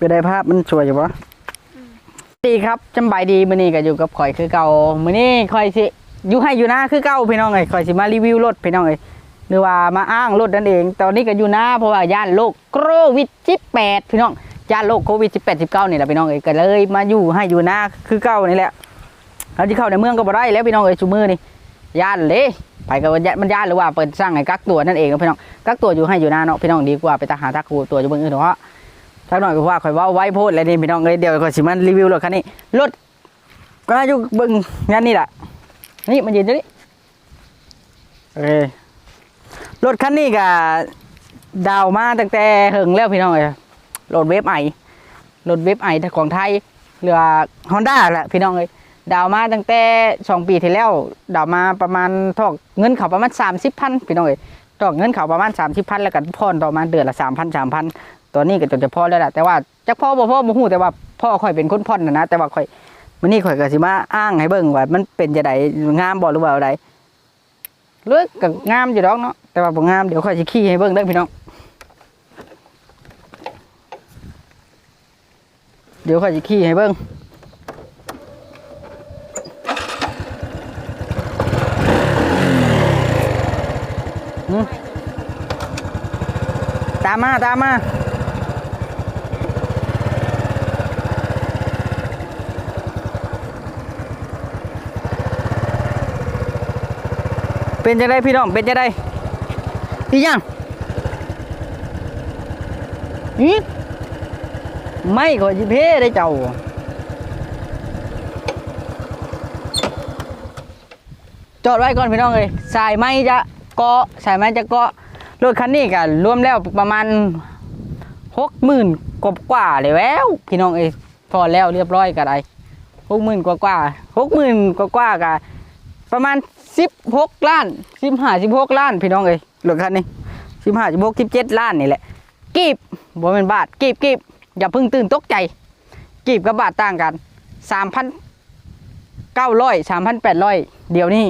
ไปได้ภาพมันสวยอยู่ปะดีครับจำบายดีมื้อนี้ก็อยู่กับข่อยคือเก่ามื้อนี้ข่อยสิอยู่ให้อยู่หน้าคือเก่าพี่น้องเอ้ยข่อยสิมารีวิวรถพี่น้องเอ้ยหรือว่ามาอ้างรถนั่นเอง ตอนนี้ก็อยู่หน้าเพราะว่าย่านโรคโควิด18พี่น้องย่านโรคโควิด18 19นี่แหละพี่น้องเอ้ยก็เลยมาอยู่ให้อยู่หน้าคือเก่านี่แหละเราที่เข้าในเมืองก็บ่ได้แล้วพี่น้องเอ้ยชุมือนี่ย่านเลยไปก็ว่าย่านมันย่านหรือว่าเปิดสร้างให้กักตัวนั่นเองพี่น้องกักตัวอยู่ให้อยู่หน้าเนาะพี่น้องดีกว่าไปตาหาทักกูตัวอยู่เมืองอื่นเนาะ ทักหน่อยก็ว่าข่อยว่าไว้โพดเลยนี่พี่น้องเลยเดี๋ยวข่อยสิมันรีวิวรถคันนี้รถก็น่าอยู่เบิ่งงานนี่แหละนี่มันยืนอยู่นี่โอเครถคันนี้ก็ดาวมาตั้งแต่เหิงแล้วพี่น้องเลยรถเวฟไอรถเวฟไอของไทยเรือฮอนด้าแหละพี่น้องเลยดาวมาตั้งแต่สองปีที่แล้วดาวมาประมาณทอกเงินเขาประมาณสามสิบพันพี่น้องเลยทอกเงินเขาประมาณสามสิบพันแล้วกันพ่อนต่อมาเดือนละสามพันสามพัน ตอนนี้ก็จนจะพ่อแล้วแหละแต่ว่าจักพ่อบ่พ่อบ่ฮู้แต่ว่าพ่อข่อยเป็นคนพ่อนนะนะแต่ว่าข่อยมื้อนี้ข่อยก็สิมาอ้างให้เบิ่งว่ามันเป็นจะไดงามบ่หรือว่าอะไรเลือกก็งามอยู่ดอกเนาะแต่ว่าบ่งามเดี๋ยวข่อยสิขี่ให้เบิ่งเด้อพี่น้องเดี๋ยวข่อยสิขี่ให้เบิ่งตามมาตามมา เป็นจะได้พี่น้องเป็นจะได้พี่ยังนี่ไม่ก็จิเพได้เจ้าจอดไว้ก่อนพี่น้องเลยสายไม้จะเกาะสายไม้จะเกาะรถคันนี้กันรวมแล้วประมาณหกหมื่นกว่าๆเลยแววพี่น้องเอ้พอแล้วเรียบร้อยกันไดหกหมื่นกว่าๆหกหมื่นกว่าๆกัน ประมาณสิบหกล้านสิบห้าสิบหกล้านพี่น้องเอ้ยรถคันนี้สิบห้าสิบหกสิบเจ็ดล้านนี่แหละกีบบ่เป็นบาทกีบกีบอย่าเพิ่งตื่นตกใจ กีบกับบาทต่างกันสามพันเก้าร้อยสามพันแปดร้อยเดี๋ยวนี้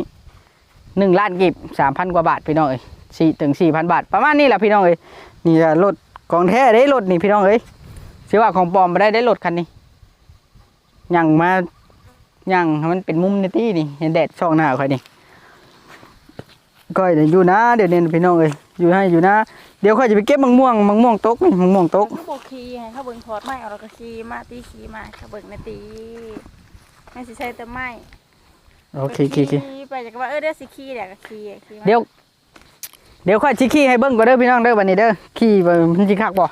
หนึ่งล้านกีบสามพันกว่าบาทพี่น้องเอ้ยสี่ถึงสี่พันบาท ประมาณนี้แหละพี่น้องเอ้ยนี่แหละรถของแท้ได้รถนี่พี่น้องเอ้ยเสียว่าของปลอมมาได้ได้รถคันนี้ยังมา ย่างให้มันเป็นมุมในที่นี่เห็นแดดช่องหน้าค่อยนี่ก้อยเดี๋ยวอยู่นะเดี๋ยวเน้นพี่น้องเอ้ยอยู่ให้อยู่นะเดี๋ยวค่อยจะไปเก็บมะม่วงมะม่วงตกนี่มะม่วงตกเขาบอกขี่ให้เขาเบิ่งถอดไม้เอาแล้วก็ขี่มาตีขี่มาเขาเบิ่งนาตีไม่สิใช่แต่ไม้โอเคโอเคโอเคขี่ไปจากว่าเออเดี๋ยวสิขี่แหละก็ขี่ขี่มาเดี๋ยวเดี๋ยวค่อยชิขี้ให้เบิ้งก่อนเด้อพี่น้องเด้อวันนี้เด้อขี้ไปมันสิคักบ่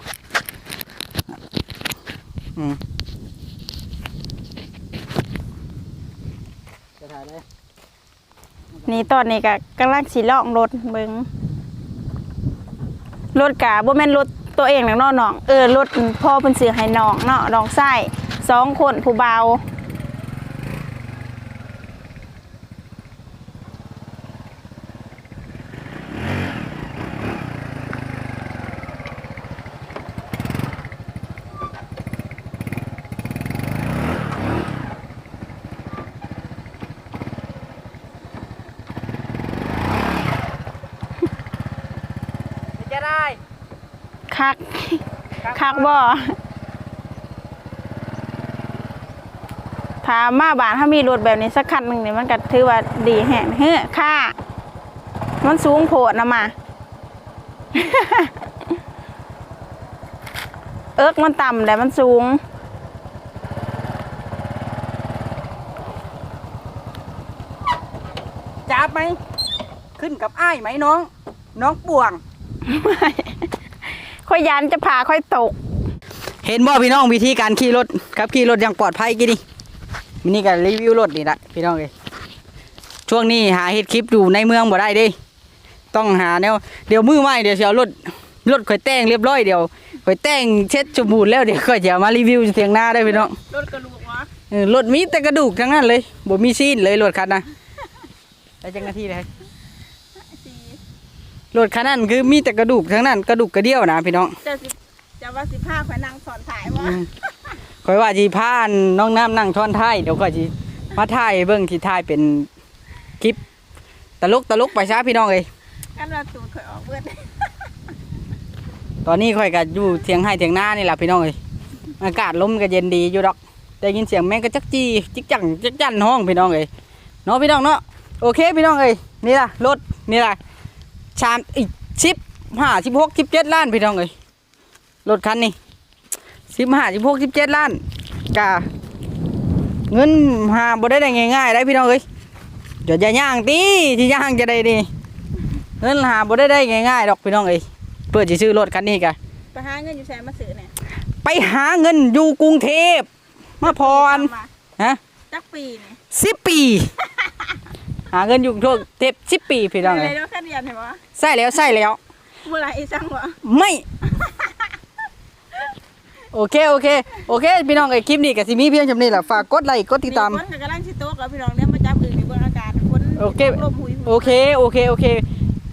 อืม จะถ่ายนี่ตอนนี้ก็กำลังสิล่องรถเบิงรถกะบ่แม่นรถตัวเองหนังน้องเออรถพ่อเป็นเสือให้น้องเนาะน้องไส้สองคนผู้เบา คักคักบ่ถ้ามาบ้านถ้ามีรถแบบนี้สักคันหนึ่งนี่มันก็ถือว่าดีแฮะเฮ้อค่า มันสูงโพดนะมา เอิกมันต่ำแต่มันสูง จับไหม ขึ้นกับอ้ายไหมน้อง น้องป่วง ค่อยยันจะพาค่อยตก เห็นบ่พี่น้องวิธีการขี่รถครับขี่รถอย่างปลอดภัยกี่นี่มินี่ก็รีวิวรถนี่ละพี่น้องเอ้ยช่วงนี้หาเฮ็ดคลิปอยู่ในเมืองบ่ได้เด้ต้องหาแนวเดี๋ยวมือใหม่เดี๋ยวสิเอารถรถข่อยแต่งเรียบร้อยเดี๋ยวข่อยแต่งเช็ดสมบูรณ์แล้วเดี๋ยวข่อยจะเอามารีวิวเสียงหน้าได้อพี่น้องรถกระดูกวะเออรถมีแต่กระดูกทั้งนั้นเลยบ่มีซีนเลยรถคันนะได้จังนาทีเลย รถคันนั้นคือมีแต่กระดูกทั้งนั้นกระดูกกระเดี่ยวนะพี่น้องจะสิจะว่าสิผ้าข่อยนั่งสอนถ่ายวะอืมข่อยว่าจีพานน้องน้ำนั่งช้อนท้ายเดี๋ยวข่อยจีมาถ่ายเบิ่งที่ถ่ายเป็นคลิปตลกตลกไปซะพี่น้องเอ้ยกันเราตูดข่อยออกเบิดตอนนี้ข่อยก็อยู่เทียงให้เทียงหน้านี่แหละพี่น้องเอ้ยอากาศลมก็เย็นดีอยู่ดอกได้ยินเสียงแมงก็จักจี้จิกจังจักจันห้องพี่น้องเอ้ยเนาะพี่น้องเนาะโอเคพี่น้องเอ้ยนี่ล่ะรถนี่ล่ะ ชามอีกสิบห้าสิบหกสิบเจ็ดล้านพี่น้องเอ้ยรถคันนี้สิบห้าสิบหกสิบเจ็ดล้านกะเงินหาบ่ได้ได้ง่ายๆได้พี่น้องเอ้ยเดี๋ยวจะย่างตีที่ย่างจะได้ดีเงินหาบ่ได้ได้ง่ายๆดอกพี่น้องเอ้ยเพื่อจะซื้อรถคันนี้กะไปหาเงินอยู่แสนมาซื้อเนี่ยไปหาเงินอยู่กรุงเทพมาพรฮะจักปีนี่สิบปี หาเงินอยู่กรุงเทพสิบปีพี่น้องเลเลยยเนาะแค่เรียนเห็นบ่ใช่แล้วใช่แล้ว เมื่อไหร่อีสังวะไม่ โอเคโอเค โอเค พี่น้องไอ้ยคลิปนี้กับซิมีเพียงจำนี้แหละฝากกดไลค์กดติดตาม คนกับกำลังสิโตกแล้วพี่น้องเนี่ยมาจับอึ่งในเบื้องอากาศฝนโอเค ลมหุยโอเคโอเคโอเค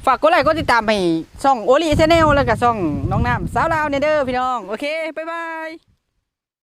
ฝากกดไลค์กดติดตามให้ช่องโอลีชาแนลแล้วก็ช่องน้องน้ำสาวลาวเนเด้อพี่น้อง โอเค บ๊ายบาย